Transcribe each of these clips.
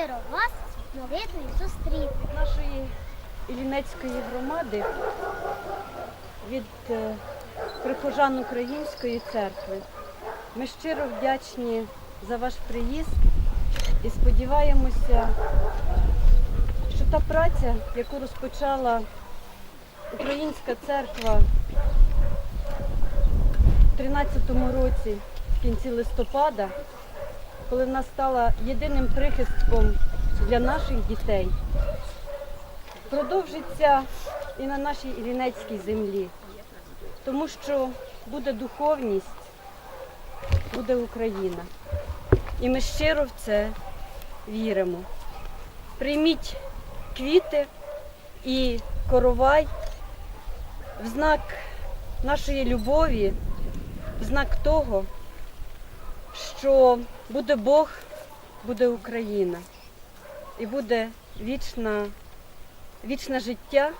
щиро вас молитвою зустріти. нашої Іллінецької громади від е, прихожан Української церкви. Ми щиро вдячні за ваш приїзд і сподіваємося, що та праця, яку розпочала Українська церква у 13-му році, в кінці листопада, коли вона стала єдиним прихистком для наших дітей, продовжиться і на нашій Іллінецькій землі, тому що буде духовність, буде Україна. І ми щиро в це віримо. Прийміть квіти і коровай в знак нашої любові, в знак того, що буде Бог, буде Україна і буде вічна вічне життя.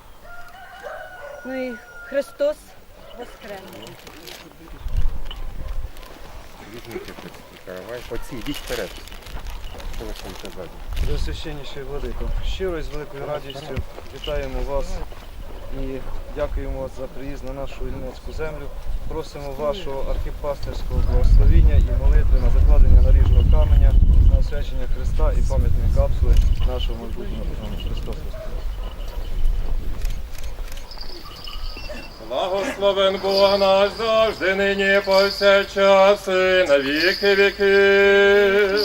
Ну і Христос Воскрес! Візьміть каравай. Оці, йдіть вперед. Що ви там казати? Пресвященніший владико, щиро і з великою радістю вітаємо вас і дякуємо за приїзд на нашу Ільницьку землю. Просимо вашого архіпастерського благословіння і молитви на закладення наріжного каменя, на освячення Христа і пам'ятної капсули нашого майбутнього Христос. Благословен Бог наш завжди, нині повсякчас і на віки віків.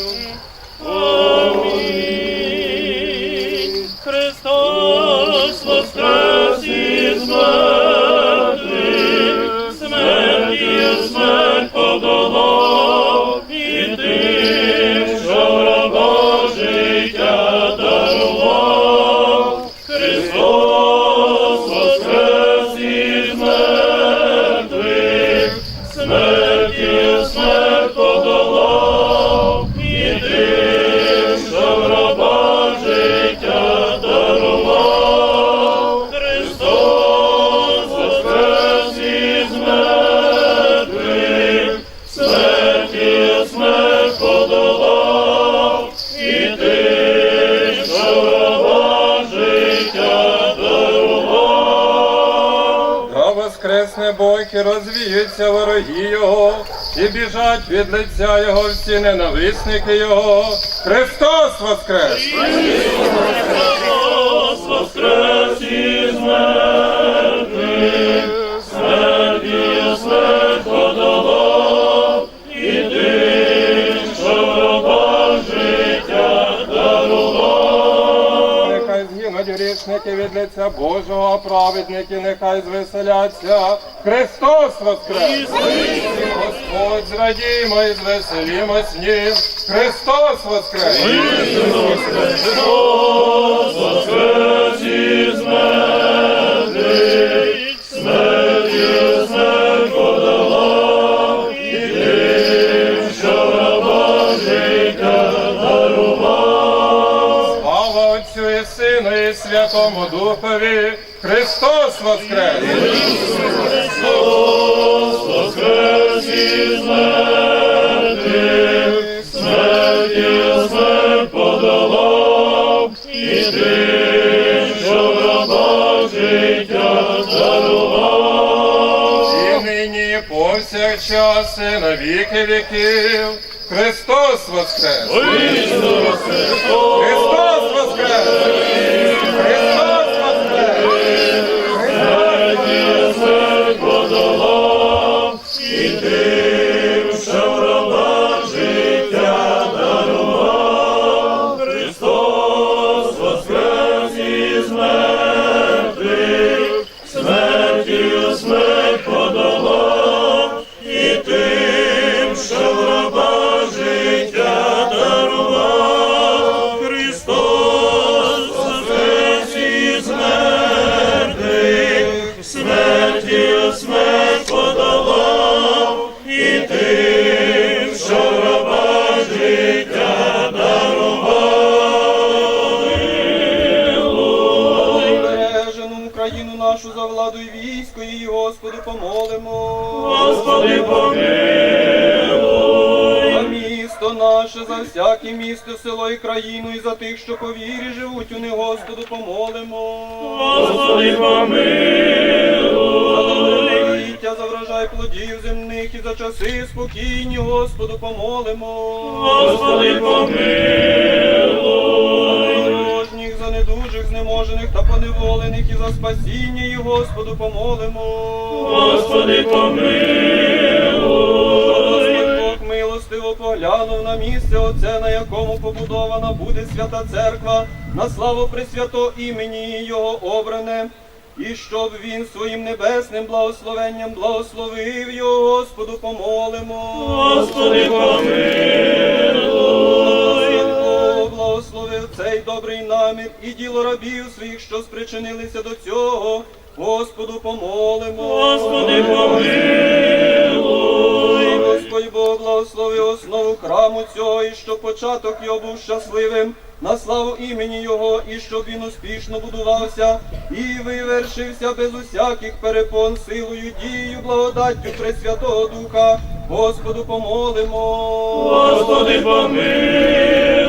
Воскресне Бог і розвіються вороги Його, і біжать від лиця Його всі ненависники Його. Христос воскрес! Христос воскрес із мертвих, від Божого, праведники нехай звеселяться. Христос воскрес! Господь, зрадімо і звеселімось ним. Христос воскрес! Христос воскрес із мертвих, смертю Отцю і Сину і Святому Духові, Христос воскрес! Христос воскрес із мертвих, смертю смерть подолав, і тим, що в життя дарував. І нині повсякчас і на віки віків, Христос воскрес! Христос воскрес! Христос воскрес! Смерть подолав, і тим, помолимо. Господи, За місто наше, за всяке місто, село і країну, і за тих, що по вірі живуть у них, Господу, помолимо. Господи, За довголіття, за врожай плодів земних і за часи спокійні, Господу, помолимо. Господи, Порожніх, знеможених та поневолених, і за спасіння, і Господу, помолимо. Господи, Господь Бог милостиво поглянув на місце Оце, на якому побудована буде свята церква, на славу Пресвято імені Його обране, і щоб він своїм небесним благословенням благословив його, Господу помолимо. Господи, цей добрий намір і діло рабів своїх, що спричинилися до цього. Господу помолимо. Господи, І Господь Бог благословив основу храму цього, і щоб початок його був щасливим, на славу імені Його, і щоб він успішно будувався і вивершився без усяких перепон силою, дією, благодаттю Пресвятого Духа. Господу помолимо. Господи, І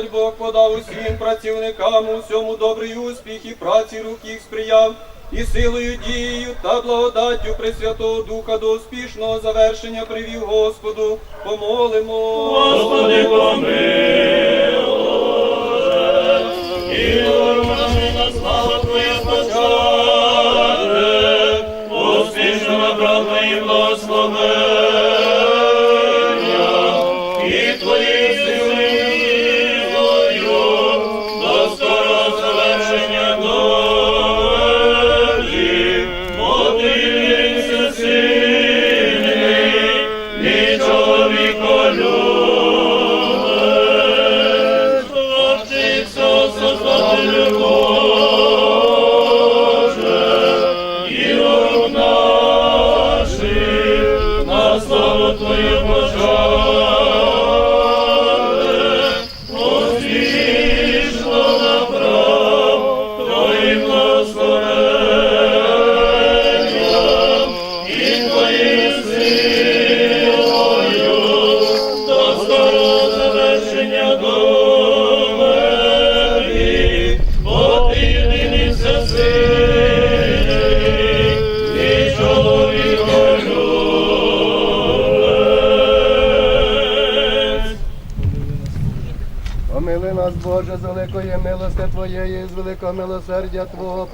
Господь Бог подав усім працівникам у всьому добрий успіх і праці рук їх сприяв, і силою дією та благодаттю Пресвятого Духа до успішного завершення привів Господу. Помолимо. Господи, Твоя спочатку, успішно направда і благословення,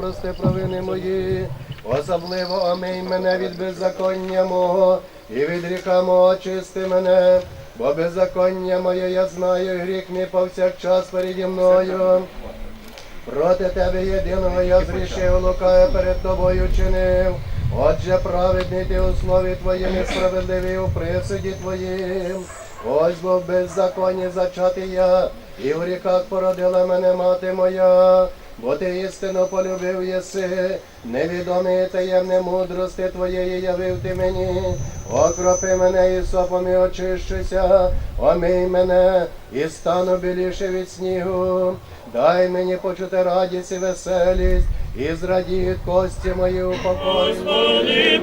прости провини мої. Особливо омий мене від беззаконня мого і від гріха мого очисти мене, бо беззаконня моє я знаю, гріх мій повсякчас переді мною. Проти тебе єдиного я зрішив, лукаю перед тобою чинив. Отже, праведний ти у слові твоїм і справедливий у присуді твоїм. Ось бо беззаконні зачатий я, і в ріках породила мене мати моя. Бо ти істину полюбив єси, невідомі таємне мудрости твоєї явив ти мені. Окропи мене і сопом і очищуся, омий мене і стану біліше від снігу. Дай мені почути радість і веселість, і зрадіють кості мої упокоєні.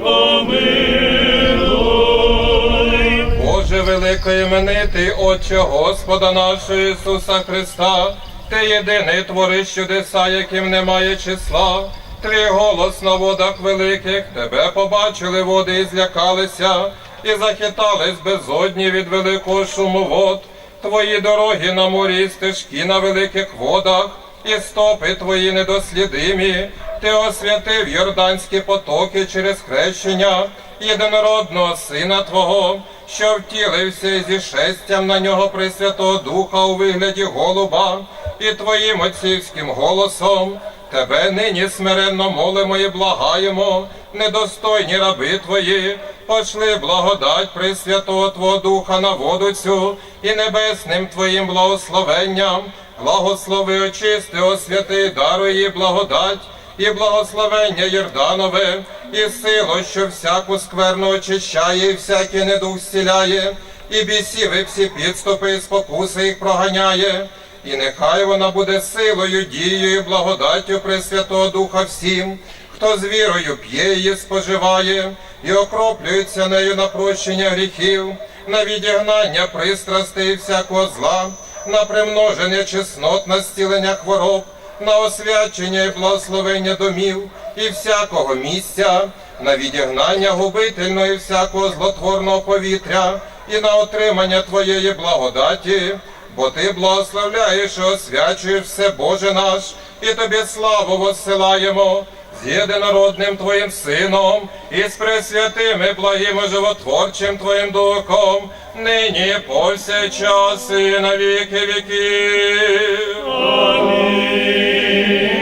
Боже великий іменитий Отче Господа нашого Ісуса Христа, Ти єдиний твориш чудеса, яким немає числа. Твій голос на водах великих, тебе побачили води і злякалися, і захитались безодні від великого шуму вод. Твої дороги на морі, стежки на великих водах, і стопи твої недослідимі. Ти освятив Йорданські потоки через хрещення єдинородного Сина Твого, що втілився зі шестям на нього Пресвятого Духа у вигляді голуба, і Твоїм отцівським голосом. Тебе нині смиренно молимо і благаємо, недостойні раби Твої, пошли благодать Пресвятого Твого Духа на воду цю і небесним Твоїм благословенням, благослови очисти, освяти, даруй їй благодать і благословення Йорданове, і силу, що всяку скверну очищає, і всякий недух зціляє, і бісів, всі підступи, і спокуси їх проганяє. І нехай вона буде силою, дією, благодаттю Пресвятого Духа всім, хто з вірою п'є її, споживає, і окроплюється нею на прощення гріхів, на відігнання пристрастей всякого зла, на примноження чеснот, на зцілення хвороб, на освячення і благословення домів і всякого місця, на відігнання губительного і всякого злотворного повітря, і на отримання Твоєї благодаті, бо Ти благословляєш і освячуєш все Боже наш, і Тобі славу воссилаємо з єдинородним Твоїм Сином і з пресвятим і благим і животворчим Твоїм Духом, нині повсякчас і на віки віків. Амінь.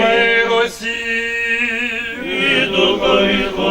Милості. християнам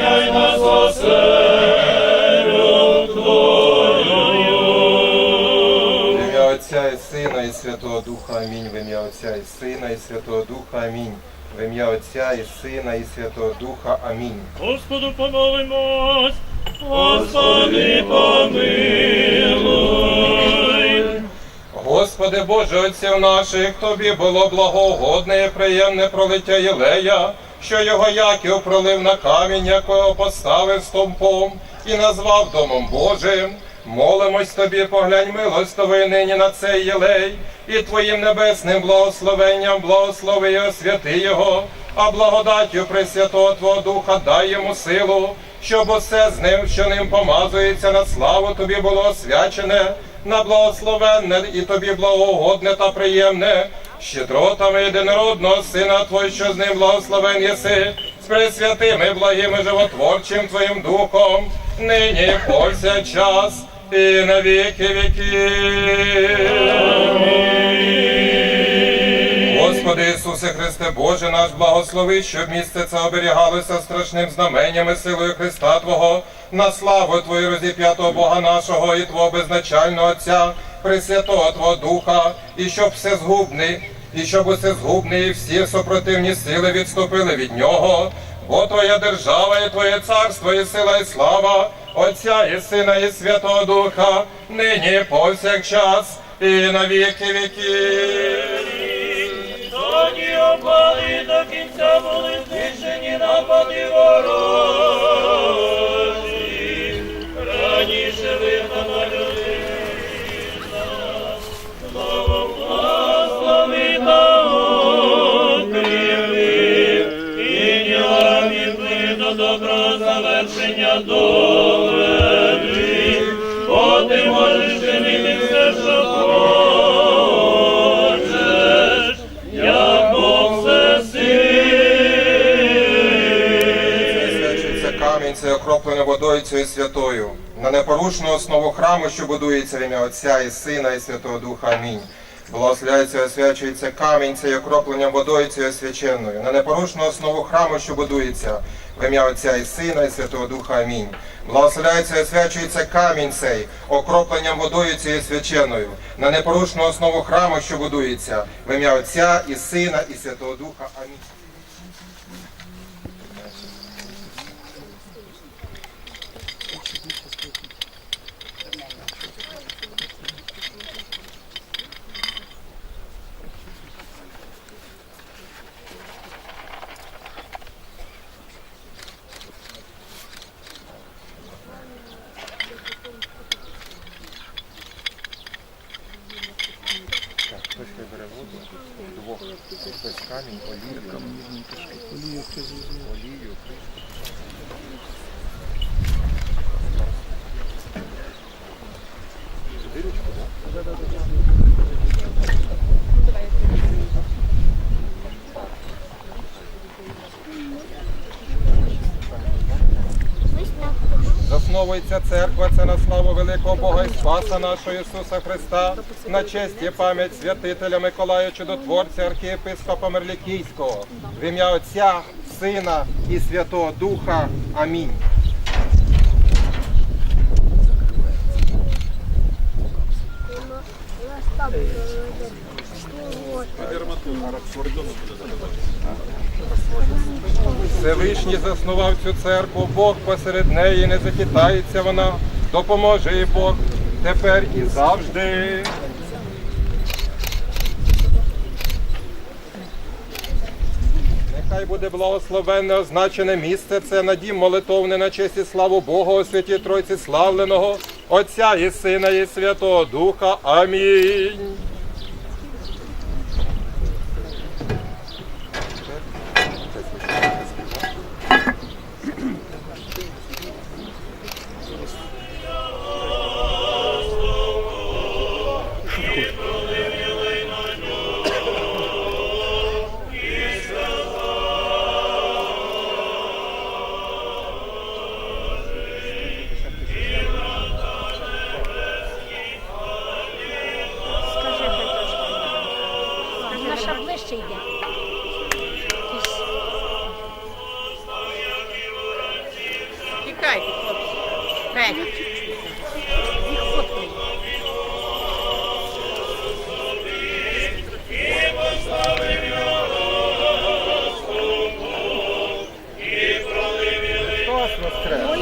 охороняй нас оселю Твою. В ім'я Отця і Сина і Святого Духа Амінь. В ім'я Отця і Сина і Святого Духа Амінь. В ім'я Отця і Сина і Святого Духа Амінь. Господу помолимось, Господи помилуй. Господи Боже Отців наших, Тобі було благоугодне і приємне пролиття Єлея, що його Яків пролив на камінь, якого поставив стовпом і назвав Домом Божим. Молимось тобі, поглянь милостивий нині на цей єлей, і твоїм небесним благословенням благослови і освяти його, а благодаттю Пресвятого Твого Духа дай йому силу, щоб усе з ним, що ним помазується на славу тобі було освячене, на благословенне і тобі благоугодне та приємне, щедротами єдинородного Сина Твого, що з ним благословен єси, з пресвятим і благим і животворчим Твоїм Духом, нині і повсякчас і на віки віків. Господи Ісусе Христе, Боже наш, благослови, щоб місце це оберігалося страшним знаменнями силою Христа Твого, на славу Твою розіп'ятого Бога нашого і Твого безначального Отця, Пресвятого Твого Духа, і щоб все згубний, і щоб усе згубне і всі супротивні сили відступили від Нього. Бо Твоя держава і Твоє царство, і сила, і слава, Отця і Сина, і Святого Духа, нині повсякчас, і на віки віків. Тоді опали до кінця були знищені напади ворожі. Святою. На непорушну основу храму, що будується в ім'я Отця і Сина, і Святого Духа. Амінь. Благословляється і освячується камінь, це окропленням водою цією священною. На непорушну основу храму, що будується В ім'я Отця і Сина, і Святого Духа. Амінь. Благословляється і освячується камінь цей, окропленням водою цією свяченою, на непорушну основу храму, що будується, в ім'я Отця і Сина, і Святого Духа. Амінь. Засновується церква, це на славу великого Бога і Спаса нашого Ісуса Христа, на честь і пам'ять святителя Миколая Чудотворця, архієпископа Мерлікійського, в ім'я Отця, Сина і Святого Духа. Амінь. Всевишній заснував цю церкву, Бог посеред неї, не захитається вона, допоможе Бог тепер і завжди. Нехай буде благословенне означене місце це на дім молитовне на честь і славу Бога святій Тройці славленого, Отця і Сина, і Святого Духа. Амінь.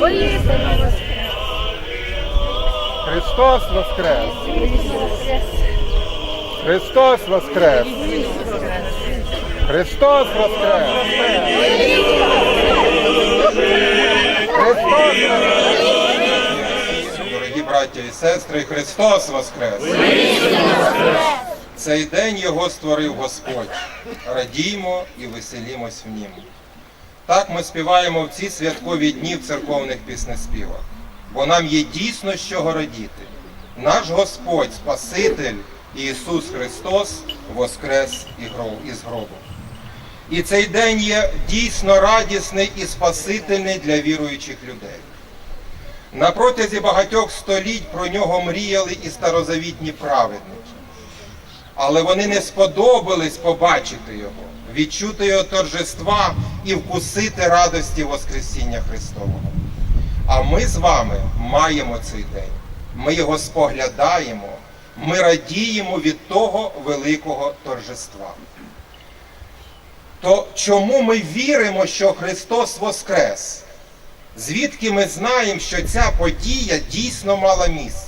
Воскрес! Христос Воскрес! Христос Воскрес! Христос Воскрес! Христос Воскрес! Дорогі браття і сестри, Христос Воскрес! Цей день його створив Господь. Радіймо і веселімось в нім. Так ми співаємо в ці святкові дні в церковних піснеспівах, бо нам є дійсно чого радіти. Наш Господь, Спаситель Ісус Христос воскрес із гробу. І цей день є дійсно радісний і спасительний для віруючих людей. На протязі багатьох століть про нього мріяли і старозавітні праведники. Але вони не сподобались побачити його, відчути його торжества і вкусити радості Воскресіння Христового. А ми з вами маємо цей день. Ми його споглядаємо, ми радіємо від того великого торжества. То чому ми віримо, що Христос Воскрес? Звідки ми знаємо, що ця подія дійсно мала місце?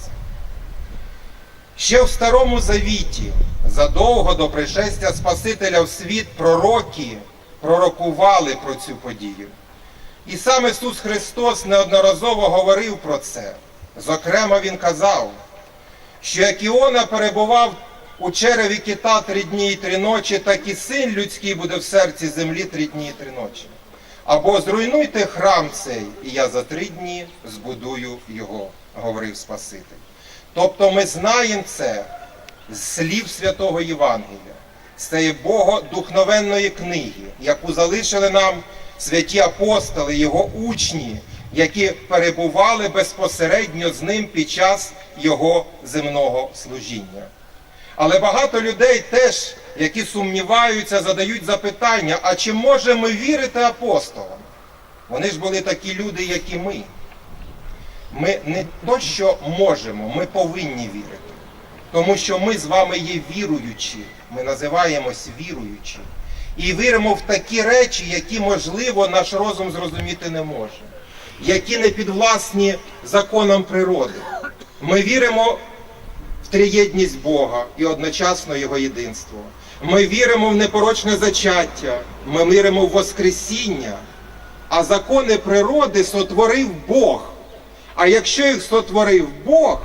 Ще в Старому Завіті, задовго до пришестя Спасителя в світ, пророки пророкували про цю подію. І сам Ісус Христос неодноразово говорив про це. Зокрема, Він казав, що як Іона перебував у череві кита три дні і три ночі, так і син людський буде в серці землі три дні і три ночі. Або зруйнуйте храм цей, і я за три дні збудую його, говорив Спаситель. Тобто ми знаємо це з слів святого Євангелія, з цієї Богодухновенної книги, яку залишили нам святі апостоли, його учні, які перебували безпосередньо з ним під час його земного служіння. Але багато людей теж, які сумніваються, задають запитання: а чи можемо вірити апостолам? Вони ж були такі люди, як і ми. Ми не то, що можемо, ми повинні вірити. Тому що ми з вами є віруючі, ми називаємось віруючі. І віримо в такі речі, які, можливо, наш розум зрозуміти не може, які не підвласні законам природи. Ми віримо в триєдність Бога і одночасно Його єдинство. Ми віримо в непорочне зачаття, ми віримо в Воскресіння, а закони природи сотворив Бог. А якщо їх сотворив Бог,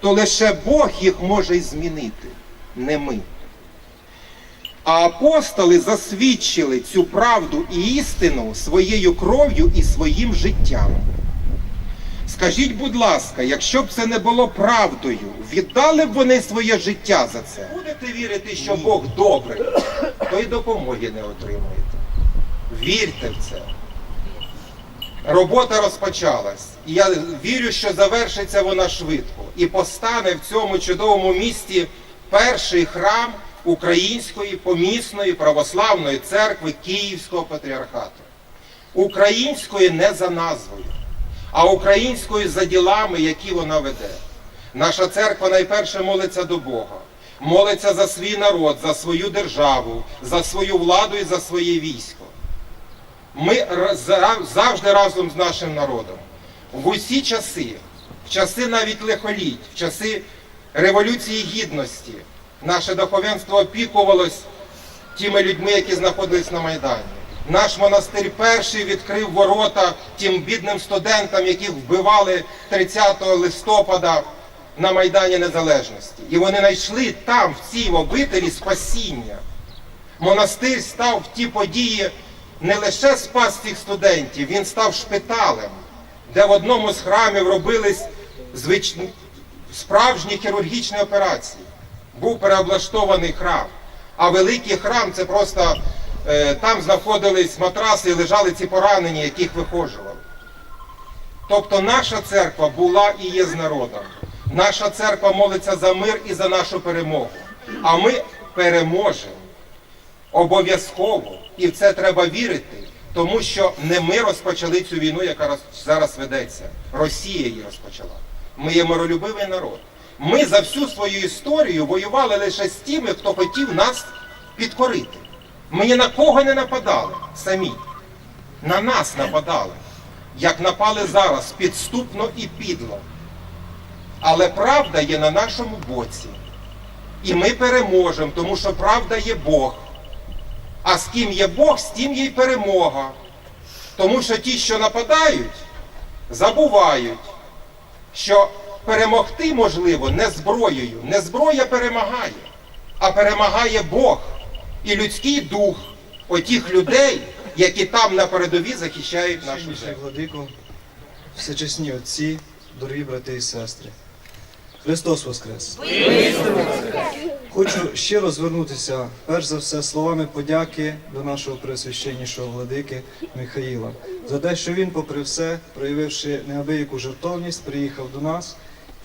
то лише Бог їх може й змінити, не ми. А апостоли засвідчили цю правду і істину своєю кров'ю і своїм життям. Скажіть, будь ласка, якщо б це не було правдою, віддали б вони своє життя за це? Будете вірити, що Бог добрий, то й допомоги не отримуєте. Вірте в це. Робота розпочалась. І я вірю, що завершиться вона швидко. І постане в цьому чудовому місті перший храм Української помісної православної церкви Київського патріархату. Української не за назвою, а українською за ділами, які вона веде. Наша церква найперше молиться до Бога, молиться за свій народ, за свою державу, за свою владу і за своє військо. Ми завжди разом з нашим народом. В усі часи, в часи навіть лихоліть, в часи Революції Гідності, наше духовенство опікувалось тими людьми, які знаходились на Майдані. Наш монастир перший відкрив ворота тим бідним студентам, яких вбивали 30 листопада на Майдані Незалежності. І вони знайшли там, в цій обителі, спасіння. Монастир став в ті події не лише спас цих студентів, він став шпиталем, де в одному з храмів робились звич... справжні хірургічні операції. Був переоблаштований храм. А великий храм це просто е, там знаходились матраси і лежали ці поранені, яких вихожували. Тобто наша церква була і є з народом. Наша церква молиться за мир і за нашу перемогу. А ми переможемо. Обов'язково. І в це треба вірити, тому що не ми розпочали цю війну, яка зараз ведеться. Росія її розпочала. Ми є миролюбивий народ. Ми за всю свою історію воювали лише з тими, хто хотів нас підкорити. Ми ні на кого не нападали самі. На нас нападали. Як напали зараз, підступно і підло. Але правда є на нашому боці. І ми переможемо, тому що правда є Бог. А з ким є Бог, з тим є й перемога. Тому що ті, що нападають, забувають, що перемогти можливо не зброєю. Не зброя перемагає, а перемагає Бог і людський дух отих людей, які там на передовій захищають нашу землю. владико, всечесні отці, дорогі брати і сестри. Христос Воскрес! Хочу щиро звернутися, перш за все, словами подяки до нашого пресвященнішого владики Михаїла за те, що він, попри все, проявивши неабияку жертовність, приїхав до нас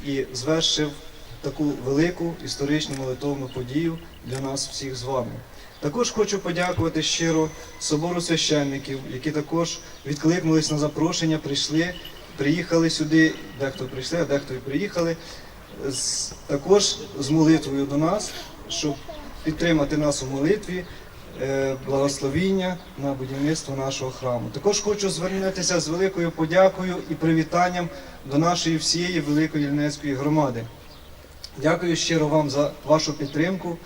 і звершив таку велику історичну молитовну подію для нас всіх з вами. Також хочу подякувати щиро собору священників, які також відкликнулись на запрошення, прийшли, приїхали сюди, дехто прийшли, а дехто і приїхали, також з молитвою до нас, щоб підтримати нас у молитві, е, благословіння на будівництво нашого храму. Також хочу звернутися з великою подякою і привітанням до нашої всієї великої Ільнецької громади. Дякую щиро вам за вашу підтримку.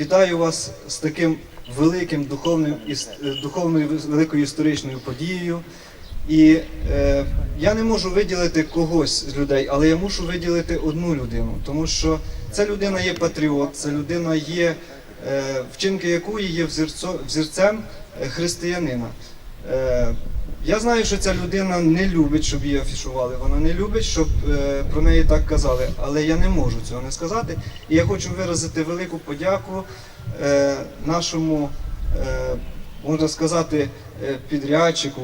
Вітаю вас з таким великим духовним духовною великою історичною подією. І е, я не можу виділити когось з людей, але я мушу виділити одну людину, тому що ця людина є патріот, ця людина є, е, вчинки якої є взірцо, взірцем е, християнина. Е, я знаю, що ця людина не любить, щоб її афішували. Вона не любить, щоб е, про неї так казали. Але я не можу цього не сказати. І я хочу виразити велику подяку е, нашому е, можна сказати, е, підрядчику,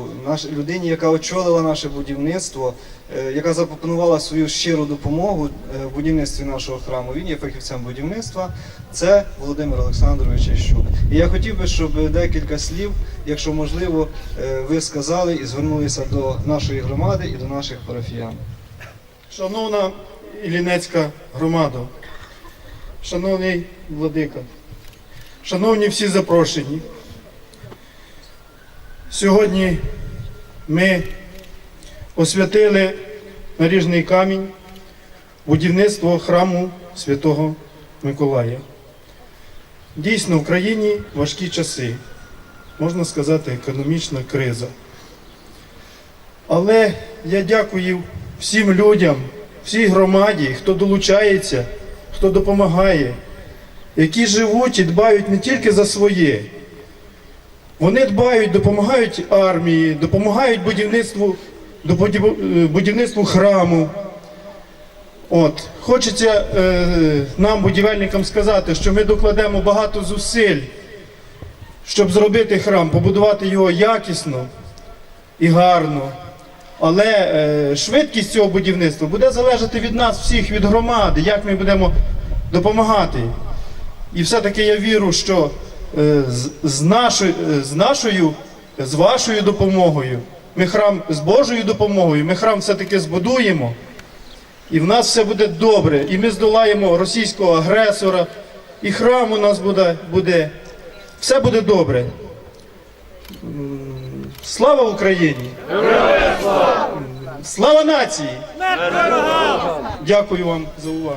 людині, яка очолила наше будівництво, е, яка запропонувала свою щиру допомогу е, в будівництві нашого храму. Він є фахівцем будівництва. Це Володимир Олександрович Ящук. І я хотів би, щоб декілька слів, якщо можливо, ви сказали і звернулися до нашої громади і до наших парафіян. Шановна Іллінецька громада, шановний владика, шановні всі запрошені. Сьогодні ми освятили наріжний камінь будівництво храму Святого Миколая. Дійсно, в країні важкі часи, можна сказати, економічна криза. Але я дякую всім людям, всій громаді, хто долучається, хто допомагає, які живуть і дбають не тільки за своє. Вони дбають, допомагають армії, допомагають будівництву, е, будівництву храму. От. Хочеться е, нам, будівельникам, сказати, що ми докладемо багато зусиль, щоб зробити храм, побудувати його якісно і гарно. Але е, швидкість цього будівництва буде залежати від нас всіх, від громади, як ми будемо допомагати. І все-таки я вірю, що з, з, нашою, е, з нашою, з вашою допомогою, ми храм з Божою допомогою, ми храм все-таки збудуємо. І в нас все буде добре. І ми здолаємо російського агресора, і храм у нас буде, буде все буде добре. Слава Україні! Слава нації! Дякую вам за увагу.